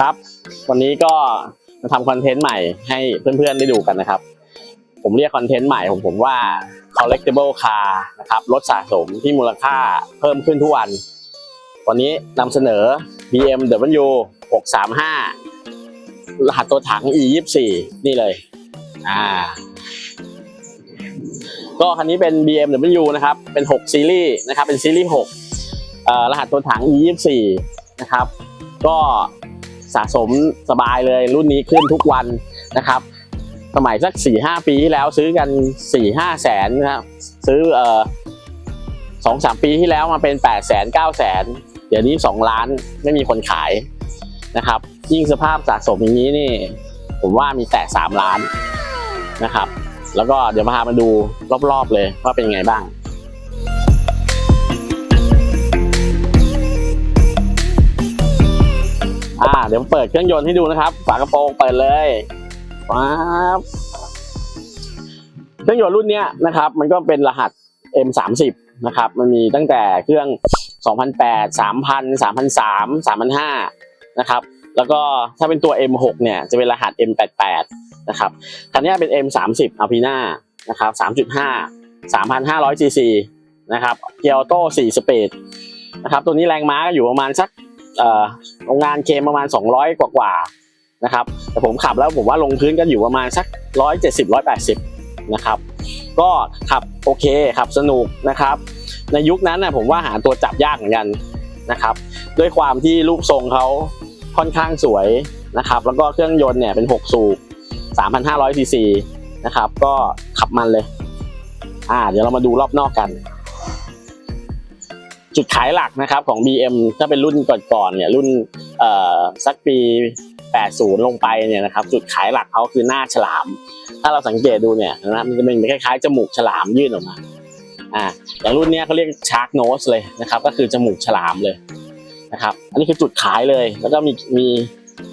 ครับ วันนี้ก็มาทำคอนเทนต์ใหม่ให้เพื่อนๆได้ดูกันนะครับ ผมเรียกคอนเทนต์ใหม่ของผมว่า collectible car นะครับรถสะสมที่มูลค่าเพิ่มขึ้นทุกวัน วันนี้นำเสนอ BMW 635 รหัสตัวถัง E 24 นี่เลยอ่าก็คันนี้เป็น BMW นะครับ เป็น 6 ซีรีส์นะครับ เป็นซีรีส์6รหัสตัวถัง E 24 นะครับ ก็ สะสมสบายเลยรุ่นนี้ขึ้นทุกวันนะครับ สมัยสักสี่ห้าปีที่แล้วซื้อกันสี่ห้าแสนนะครับซื้อเอ่อสองสามปีที่แล้วมาเป็นแปดแสนเก้าแสนเดี๋ยวนี้สองล้านไม่มีคนขายนะครับ ยิ่งสภาพสะสมอย่างนี้นี่ผมว่ามีแต่สามล้านนะครับ แล้วก็เดี๋ยวพามาดูรอบๆเลยว่าเป็นยังไงบ้าง เดี๋ยวเปิดเครื่องยนต์ให้ดูนะครับ ฝากระโปรงเปิดเลยป๊าบเครื่องยนต์รุ่นเนี้ยนะครับ มันก็เป็นรหัส M30 นะครับ มันมีตั้งแต่เครื่อง 2008 3000 3003 3005 นะครับ แล้วก็ถ้าเป็นตัว M6 เนี่ยจะเป็นรหัส M88 นะครับคันนี้เป็น M30 a l p i n a นะครับ 3.5 3,500 cc นะครับ เกียร์ออโต้4สปีดนะครับ ตัวนี้แรงม้าก็อยู่ประมาณสัก โรงงานเคมประมาณ 200 กว่ากว่าๆนะครับ แต่ผมขับแล้วผมว่าลงพื้นก็อยู่ประมาณสัก 170 180 นะครับ ก็ขับโอเคขับสนุกนะครับ ในยุคนั้นนะผมว่าหาตัวจับยากเหมือนกันนะครับ ด้วยความที่รูปทรงเขาค่อนข้างสวยนะครับ แล้วก็เครื่องยนต์เนี่ยเป็น 6 สูบ 3,500ซีซีนะครับ ก็ขับมันเลย อ่า เดี๋ยวเรามาดูรอบนอกกัน จุดขายหลักนะครับของ BM ถ้าเป็นรุ่นก่อนๆเนี่ยรุ่นสักปี 80 ลงไปเนี่ยนะครับจุดขายหลักเขาคือหน้าฉลาม ถ้าเราสังเกตดูเนี่ยนะมันจะเป็นคล้ายๆจมูกฉลามยื่นออกมาอ่าอย่างรุ่นนี้เขาเรียกชาร์กโนสเลยนะครับก็คือจมูกฉลามเลยนะครับอันนี้คือจุดขายเลยแล้วก็มีมี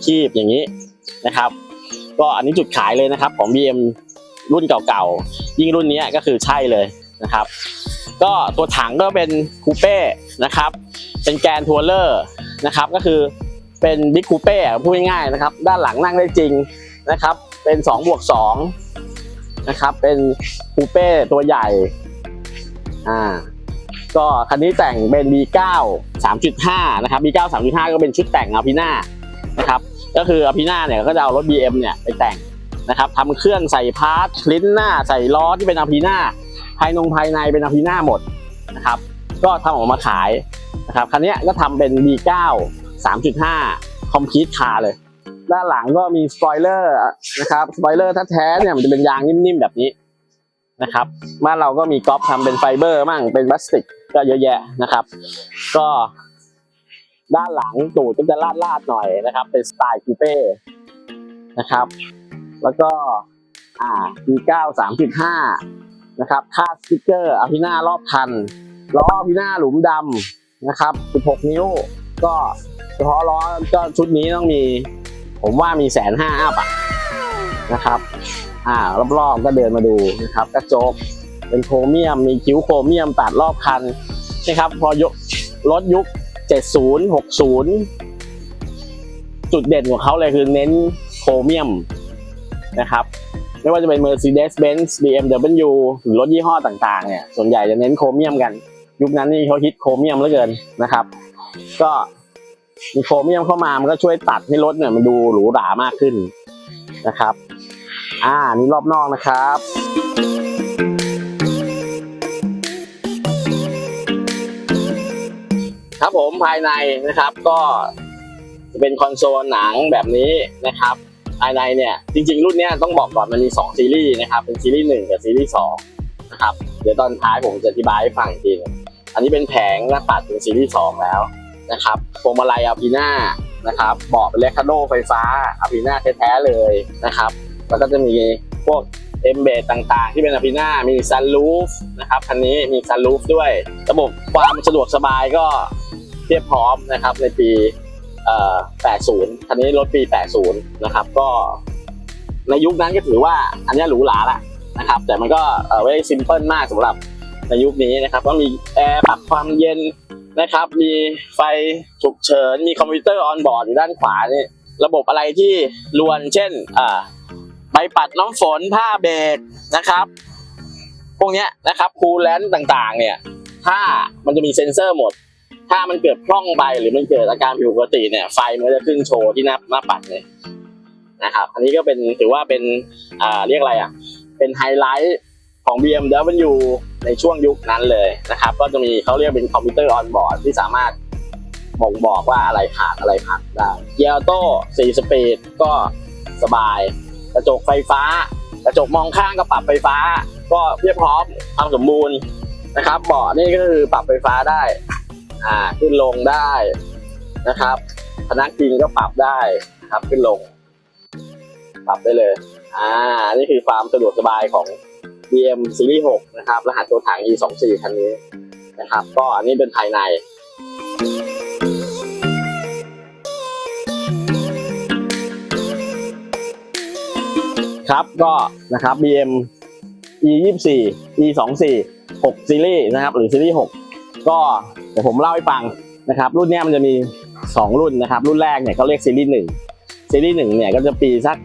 คีบอย่างนี้นะครับ ก็อันนี้จุดขายเลยนะครับของ BM รุ่นเก่าๆยิ่งรุ่นนี้ก็คือใช่เลยนะครับ ก็ตัวถังก็เป็นคูเป้นะครับ เป็นแกนทัวเลอร์นะครับก็คือเป็นบิ๊กคูเป้พูดง่ายๆนะครับ ด้านหลังนั่งได้จริงนะครับ เป็น2บวก2นะครับ เป็นคูเป้ตัวใหญ่อ่าก็คันนี้แต่งเป็น B9 3.5 นะครับ B9 3.5 ก็เป็นชุดแต่งอาพีน่านะครับ ก็คืออาพีน่าเนี่ยก็จะเอารถ BM เนี่ยไปแต่งนะครับทำเครื่องใส่พาร์ทคลิ้นหน้าใส่ล้อที่เป็นอาพีน่า ภายนงภายในเป็นอาพีน่าหมดนะครับ ก็ทำออกมาขายนะครับคันนี้ก็ทำเป็น B9 3.5 คอมพิวต์คาร์เลย ด้านหลังก็มีสปอยเลอร์นะครับสปอยเลอร์ถ้าแท้ๆเนี่ยมันจะเป็นยางนิ่มๆแบบนี้นะครับบ้านเราก็มีก๊อปทำเป็นไฟเบอร์มั่งเป็นพลาสติกก็เยอะแยะนะครับ ก็ด้านหลังตูดก็จะลาดๆหน่อยนะครับ เป็นสไตล์คูเป้นะครับ แล้วก็อ่า P9 3.5 นะครับคาดสติ๊กเกอร์อาพิน่ารอบคันล้ออาพิน่าหลุมดำนะครับ 16 นิ้ว ก็เฉพาะล้อก็ชุดนี้ต้องมี ผมว่ามีแสนห้าอัพอะนะครับ อ่ารอบๆก็เดินมาดูนะครับกระจกเป็นโครเมียมมีคิ้วโครเมียมตัดรอบคันนะครับ พอยกรถยุค 70 60 จุดเด่นของเขาเลยคือเน้นโครเมียมนะครับ ไม่ว่าจะเป็น Mercedes-Benz BMW หรือรถยี่ห้อต่างๆเนี่ยส่วนใหญ่จะเน้นโครเมียมกัน ยุคนั้นนี่เขาฮิตโครเมียมเหลือเกินนะครับ ก็มีโครเมียมเข้ามามันก็ช่วยตัดให้รถเนี่ยมันดูหรูหรามากขึ้นนะครับ อ่านี่รอบนอกนะครับครับผมภายในนะครับก็จะเป็นคอนโซลหนังแบบนี้นะครับ ภายในเนี่ยจริง ๆ รุ่นเนี้ยต้องบอกก่อนมันมี 2 ซีรีส์นะครับ เป็นซีรีส์1กับซีรีส์2นะครับเดี๋ยวตอนท้ายผมจะอธิบายให้ฟังอีกทีนึงอันนี้เป็นแผงหน้าปัดเป็นซีรีส์2แล้วนะครับพวงมาลัยอาพีน่านะครับเบาะเป็นเลคาโดไฟฟ้าอาพีน่าแท้ๆเลยนะครับแล้วก็จะมีพวกเอมเบดต่างๆ ที่เป็นอาพีน่ามีซันรูฟนะครับคันนี้มีซันรูฟด้วย ระบบความสะดวกสบายก็เทียบพร้อมนะครับในปี 80 คันนี้รถปี 80 นะครับ ก็ในยุคนั้นก็ถือว่าอันนี้หรูหราละนะครับ แต่มันก็เอ่อไม่ได้ซิมเพิลมากสำหรับในยุคนี้นะครับ ก็มีแอร์ปรับความเย็นนะครับ มีไฟฉุกเฉิน มีคอมพิวเตอร์ออนบอร์ดอยู่ด้านขวานี่ ระบบอะไรที่รวน เช่นใบปัดน้ำฝน ผ้าเบรกนะครับ พวกเนี้ยนะครับ คูลแลนต์ต่างๆ เนี่ย ถ้ามันจะมีเซ็นเซอร์หมด ถ้ามันเกิดพร่องไปหรือมันเกิดอาการผิดปกติเนี่ยไฟมันจะขึ้นโชว์ที่หน้าหน้าปัดเลยนะครับอันนี้ก็เป็นถือว่าเป็นอ่าเรียกอะไรอะเป็นไฮไลท์ของ BMW ในช่วงยุคนั้นเลยนะครับ ก็จะมีเขาเรียกเป็นคอมพิวเตอร์ออนบอร์ดที่สามารถบ่งบอกว่าอะไรขาดอะไรพังได้เกียร์ออโต้สี่สปีดก็สบาย กระจกไฟฟ้า กระจกมองข้างก็ปรับไฟฟ้า ก็เพียบพร้อมความสมบูรณ์นะครับเบาะนี่ก็คือปรับไฟฟ้าได้ อ่าขึ้นลงได้นะครับพนักพิงก็ปรับได้นะครับขึ้นลง ปรับได้เลย อ่า นี่คือความสะดวกสบายของ BM ซีรีส์6นะครับ รหัสตัวถัง E24 คันนี้นะครับ ก็อันนี้เป็นภายในครับก็นะครับ BM E24 E24 6 ซีรีส์นะครับ หรือซีรีส์ 6 ก็เดี๋ยวผมเล่าให้ฟังนะครับ รุ่นนี้มันจะมี 2 รุ่นนะครับ รุ่นแรกเนี่ยเขาเรียกซีรีส์1ซีรีส์1เนี่ยก็จะปีสัก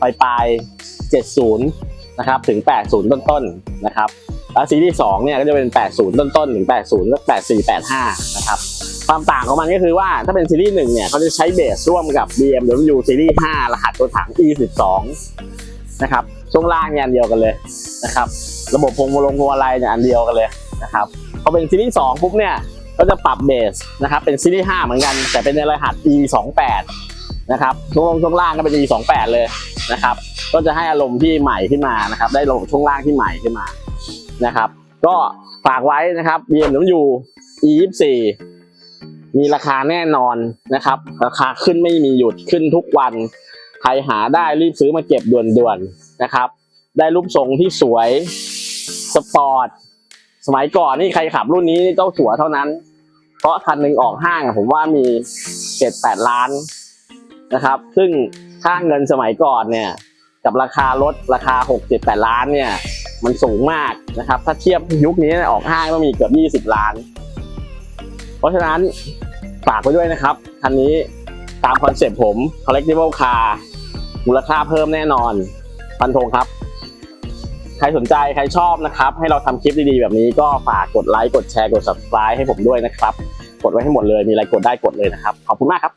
ปลายปลาย70นะครับถึง 80 ต้นต้นนะครับแล้วซีรีส์2เนี่ยก็จะเป็น 80ต้นต้นๆ ถึง 80ก็84 85 นะครับ ความต่างของมันก็คือว่าถ้าเป็นซีรีส์1เนี่ยเขาจะใช้เบสร่วมกับ BMW ซีรีส์5รหัสตัวถัง E12 นะครับช่วงล่างเนี่ยอันเดียวกันเลยนะครับ ระบบพวงมาลงพวงมาลัยเนี่ยอันเดียวกันเลย นะครับพอเป็นซีรีส์2ปุ๊บเนี่ยก็จะปรับเบสนะครับเป็นซีรีส์5เหมือนกัน แต่เป็นในรหัส E28 นะครับช่วงช่วงล่างก็เป็น E28 เลยนะครับ ก็จะให้อารมณ์ที่ใหม่ขึ้นมานะครับ ได้ลงช่วงล่างที่ใหม่ขึ้นมานะครับ ก็ฝากไว้นะครับ BMW E24 มีราคาแน่นอนนะครับ ราคาขึ้นไม่มีหยุดขึ้นทุกวันใครหาได้รีบซื้อมาเก็บด่วนๆนะครับ ได้รูปทรงที่สวยสปอร์ต สมัยก่อนนี่ใครขับรุ่นนี้เจ้าสัวเท่านั้น เพราะคันหนึ่งออกห้างผมว่ามีเจ็ดแปดล้านนะครับ ซึ่งค่าเงินสมัยก่อนเนี่ย กับราคารถราคาหกเจ็ดแปดล้านเนี่ย มันสูงมากนะครับ ถ้าเทียบยุคนี้ออกห้างต้องมีเกือบยี่สิบล้าน เพราะฉะนั้นฝากไว้ด้วยนะครับคันนี้ตามคอนเซ็ปต์ผม collectible car มูลค่าเพิ่มแน่นอนฟันธงครับ ใครสนใจใครชอบนะครับ ให้เราทำคลิปดีๆแบบนี้ก็ฝากกดไลค์กดแชร์กด subscribe ให้ผมด้วยนะครับ กดไว้ให้หมดเลยมีอะไรกดได้กดเลยนะครับ ขอบคุณมากครับ